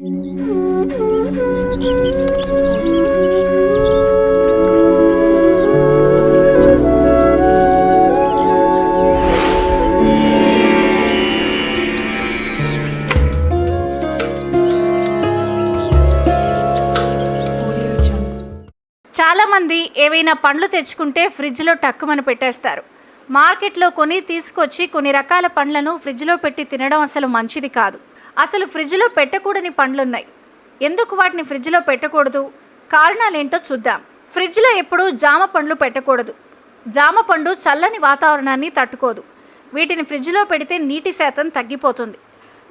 చాలామంది ఏవైనా పండ్లు తెచ్చుకుంటే ఫ్రిడ్జ్లో టక్కుమని పెట్టేస్తారు. మార్కెట్లో కొని తీసుకొచ్చి కొన్ని రకాల పండ్లను ఫ్రిడ్జ్లో పెట్టి తినడం అసలు మంచిది కాదు. అసలు ఫ్రిడ్జ్లో పెట్టకూడని పండ్లున్నాయి. ఎందుకు వాటిని ఫ్రిడ్జ్లో పెట్టకూడదు? కారణాలేంటో చూద్దాం. ఫ్రిడ్జ్లో ఎప్పుడూ జామ పండ్లు పెట్టకూడదు. జామ పండు చల్లని వాతావరణాన్ని తట్టుకోదు. వీటిని ఫ్రిడ్జ్లో పెడితే నీటి శాతం తగ్గిపోతుంది.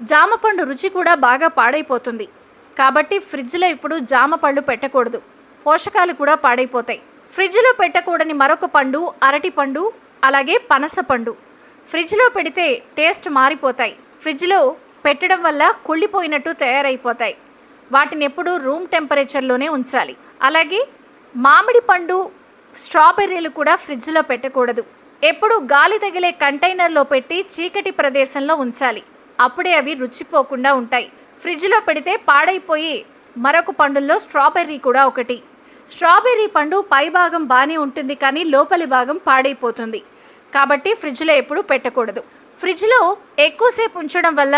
జామ పండు రుచి కూడా బాగా పాడైపోతుంది. కాబట్టి ఫ్రిడ్జ్లో ఇప్పుడు జామ పళ్ళు పెట్టకూడదు. పోషకాలు కూడా పాడైపోతాయి. ఫ్రిడ్జ్లో పెట్టకూడని మరొక పండు అరటి పండు అలాగే పనసపండు ఫ్రిడ్జ్లో పెడితే టేస్ట్ మారిపోతాయి. ఫ్రిడ్జ్లో పెట్టడం వల్ల కుళ్ళిపోయినట్టు తయారైపోతాయి. వాటిని ఎప్పుడూ రూమ్ టెంపరేచర్లోనే ఉంచాలి. అలాగే మామిడి పండు స్ట్రాబెర్రీలు కూడా ఫ్రిడ్జ్లో పెట్టకూడదు. ఎప్పుడు గాలి తగిలే కంటైనర్లో పెట్టి చీకటి ప్రదేశంలో ఉంచాలి. అప్పుడే అవి రుచిపోకుండా ఉంటాయి. ఫ్రిడ్జ్లో పెడితే పాడైపోయి మరొక పండుల్లో స్ట్రాబెర్రీ కూడా ఒకటి. స్ట్రాబెర్రీ పండు పై భాగం బాగానే ఉంటుంది కానీ లోపలి భాగం పాడైపోతుంది. కాబట్టి ఫ్రిడ్జ్లో ఎప్పుడూ పెట్టకూడదు. ఫ్రిడ్జ్లో ఎక్కువసేపు ఉంచడం వల్ల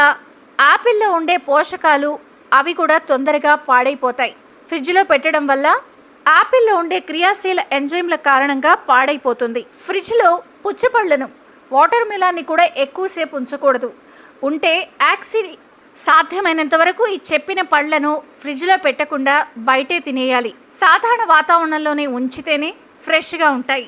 యాపిల్లో ఉండే పోషకాలు అవి కూడా తొందరగా పాడైపోతాయి. ఫ్రిడ్జ్లో పెట్టడం వల్ల యాపిల్లో ఉండే క్రియాశీల ఎంజైమ్ల కారణంగా పాడైపోతుంది. ఫ్రిడ్జ్లో పుచ్చపళ్ళను వాటర్ మిలాన్ని కూడా ఎక్కువసేపు ఉంచకూడదు. ఉంటే యాక్సిడ్ సాధ్యమైనంత వరకు ఈ చెప్పిన పళ్ళను ఫ్రిడ్జ్లో పెట్టకుండా బయటే తినేయాలి. సాధారణ వాతావరణంలోనే ఉంచితేనే ఫ్రెష్గా ఉంటాయి.